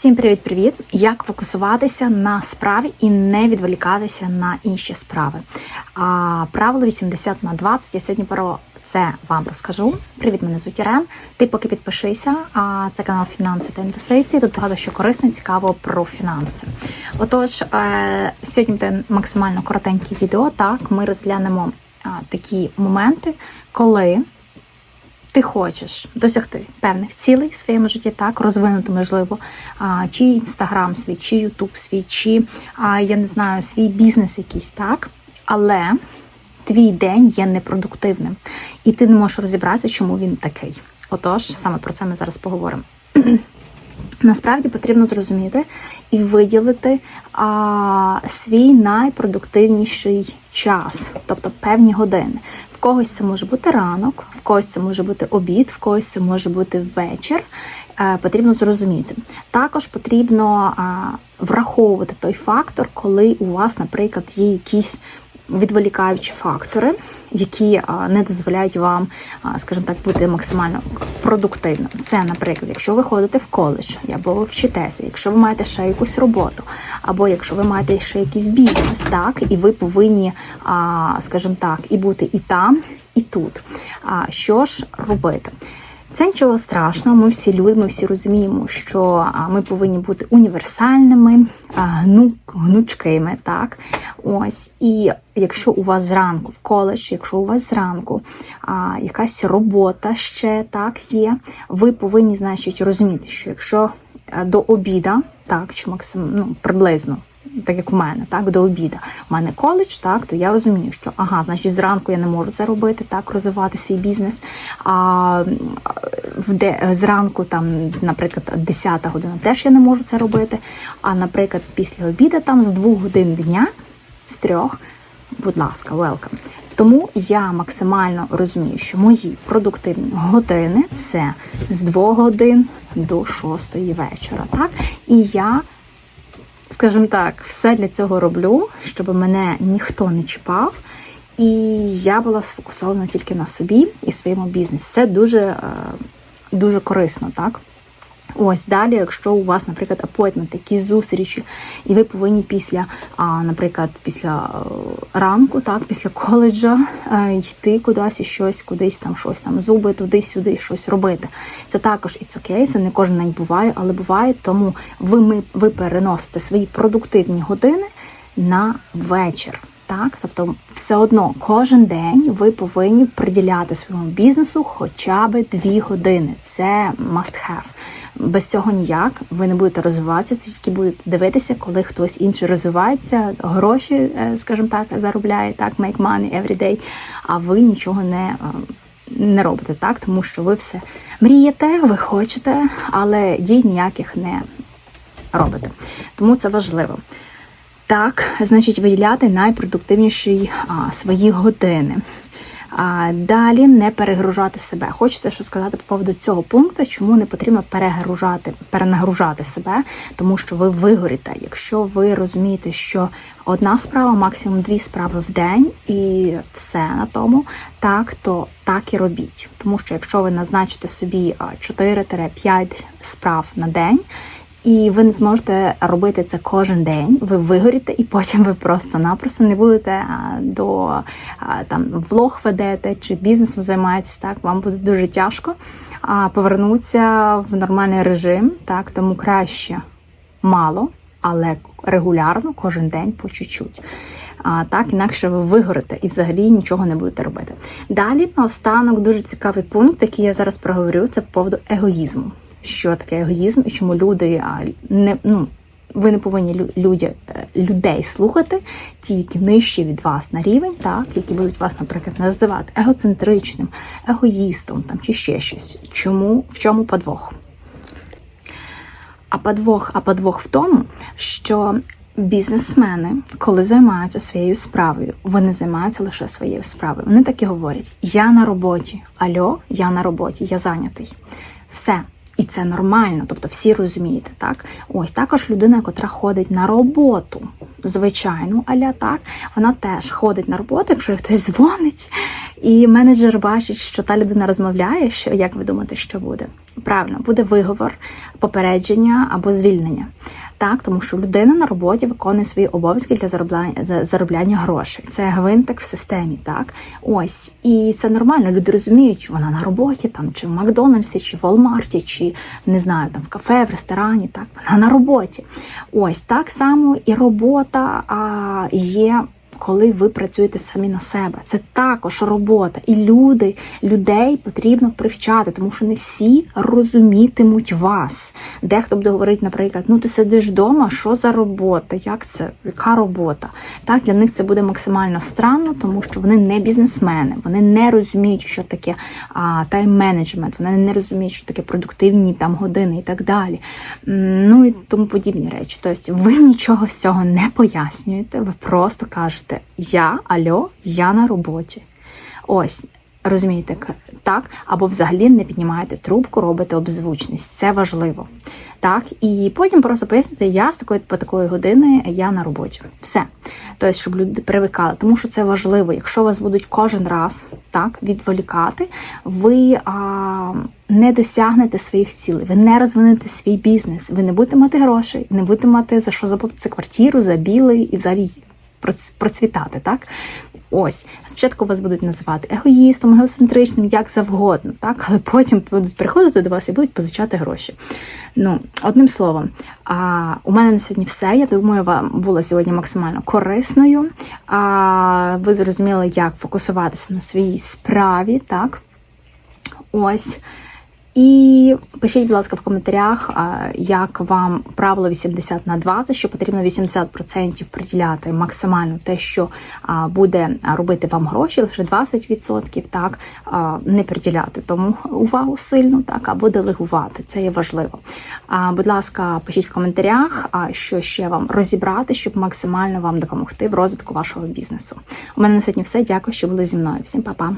Всім привіт-привіт! Як фокусуватися на справі і не відволікатися на інші справи? А, Правило 80 на 20. Я сьогодні про це вам розкажу. Привіт, мене звуть Ірен. Ти поки підпишися. А це канал Фінанси та інвестиції. Тут багато що корисно, цікаво про фінанси. Отож, е, сьогодні буде максимально коротеньке відео. Так, ми розглянемо такі моменти, коли ти хочеш досягти певних цілей в своєму житті, так розвинути, можливо, чи інстаграм свій, чи Ютуб свій, чи я не знаю, свій бізнес якийсь, так, але твій день є непродуктивним, і ти не можеш розібратися, чому він такий. Отож, саме про це ми зараз поговоримо. Насправді потрібно зрозуміти і виділити а, свій найпродуктивніший час, тобто певні години. Когось це може бути ранок, в когось це може бути обід, в когось це може бути вечір. Е, потрібно зрозуміти. Також потрібно враховувати той фактор, коли у вас, наприклад, є якісь відволікаючі фактори, які не дозволяють вам, скажімо так, бути максимально продуктивним. Це, наприклад, якщо ви ходите в коледж, або ви вчитеся, якщо ви маєте ще якусь роботу, або якщо ви маєте ще якийсь бізнес, так, і ви повинні, скажімо так, і бути і там, і тут. Що ж робити? Це нічого страшного. Ми всі люди, ми всі розуміємо, що ми повинні бути універсальними, гну, гнучкими. Так, ось і якщо у вас зранку в коледж, якщо у вас зранку а, якась робота ще так є, ви повинні, значить, розуміти, що якщо е, до обіда, так чи максимум ну, приблизно так як у мене, так, до обіда. У мене коледж, так, то я розумію, що ага, значить, зранку я не можу це робити, так, розвивати свій бізнес. А зранку, там, наприклад, 10 година теж я не можу це робити. А, наприклад, після обіду, там з 2 годин дня, з трьох, будь ласка, welcome. Тому я максимально розумію, що мої продуктивні години це з 2 годин до 6 вечора. Так? І я скажімо так, все для цього роблю, щоб мене ніхто не чіпав. І я була сфокусована тільки на собі і своєму бізнесі. Це дуже, е, дуже корисно, так? Ось далі, якщо у вас, наприклад, апойтмент, якісь зустрічі, і ви повинні після, наприклад, після е, ранку, так, після коледжа е, йти кудись і щось, кудись там щось там зуби, туди-сюди щось робити. Це також і окей, це не кожен день буває, але буває, тому ви, ми, ви переносите свої продуктивні години на вечір. Так, тобто, все одно кожен день ви повинні приділяти своєму бізнесу хоча б дві години. Це must have. Без цього ніяк ви не будете розвиватися, тільки будете дивитися, коли хтось інший розвивається, гроші, е, скажімо так, заробляє так, make money every day, а ви нічого не е, не робите так, тому що ви все мрієте, ви хочете, але дій ніяких не робите. Тому це важливо. Так, значить, виділяти найпродуктивніші а, свої години. А далі не перегружати себе. Хочеться що сказати по поводу цього пункту, чому не потрібно перегружати, перенагружати себе, тому що ви вигоріте. Якщо ви розумієте, що одна справа, максимум дві справи в день, і все на тому, так то так і робіть. Тому що якщо ви назначите собі 4-5 справ на день. І ви не зможете робити це кожен день. Ви вигоріте, і потім ви просто-напросто не будете до там влог ведете чи бізнесом займаєтесь. Так вам буде дуже тяжко повернутися в нормальний режим. Так, тому краще мало, але регулярно кожен день по чуть-чуть. А так, інакше ви вигорите і взагалі нічого не будете робити. Далі, наостанок, дуже цікавий пункт, який я зараз проговорю, це по поводу егоїзму що таке егоїзм і чому люди не ну. Ви не повинні люди, людей слухати, ті, які нижчі від вас на рівень, так, які будуть вас, наприклад, називати егоцентричним, егоїстом там, чи ще щось. Чому? В чому подвох? А подвох, а подвох в тому, що бізнесмени, коли займаються своєю справою, вони займаються лише своєю справою. Вони так і говорять: я на роботі, альо, я на роботі, я зайнятий. Все. І це нормально, тобто всі розумієте, так? Ось також людина, яка ходить на роботу, звичайну аля так, вона теж ходить на роботу, якщо хтось дзвонить, і менеджер бачить, що та людина розмовляє, що як ви думаєте, що буде? Правильно, буде виговор, попередження або звільнення. Так, тому що людина на роботі виконує свої обов'язки для заробляння заробляння грошей. Це гвинтик в системі, так ось і це нормально. Люди розуміють, вона на роботі, там чи в Макдональдсі, чи в Волмарті, чи не знаю, там в кафе, в ресторані. Так, вона на роботі. Ось так само і робота а, є. Коли ви працюєте самі на себе, це також робота, і люди, людей потрібно привчати, тому що не всі розумітимуть вас. Дехто буде говорити, наприклад, ну ти сидиш вдома, що за робота? Як це? Яка робота? Так, для них це буде максимально странно, тому що вони не бізнесмени, вони не розуміють, що таке тайм-менеджмент, вони не розуміють, що таке продуктивні там години і так далі. Ну і тому подібні речі. Тобто ви нічого з цього не пояснюєте, ви просто кажете Я, альо, я на роботі. Ось. Розумієте, так, або взагалі не піднімаєте трубку, робите обзвучність. Це важливо. Так, і потім просто пояснюєте, я з такої по такої години я на роботі. Все. Тобто, щоб люди привикали, тому що це важливо. Якщо вас будуть кожен раз так відволікати, ви а, не досягнете своїх цілей, ви не розвинете свій бізнес, ви не будете мати грошей, не будете мати за що заплатити квартиру, за білий і взагалі процвітати, так? Ось спочатку вас будуть називати егоїстом, егоцентричним, як завгодно, так, але потім будуть приходити до вас і будуть позичати гроші. Ну, одним словом, а, у мене на сьогодні все. Я думаю, вам було сьогодні максимально корисною. А, ви зрозуміли, як фокусуватися на своїй справі, так? Ось. І пишіть, будь ласка, в коментарях, як вам правило 80 на 20, що потрібно 80% приділяти максимально те, що буде робити вам гроші, лише 20% так не приділяти тому увагу сильно, так або делегувати. Це є важливо. Будь ласка, пишіть в коментарях, що ще вам розібрати, щоб максимально вам допомогти в розвитку вашого бізнесу. У мене на сьогодні все. Дякую, що були зі мною. Всім па-па!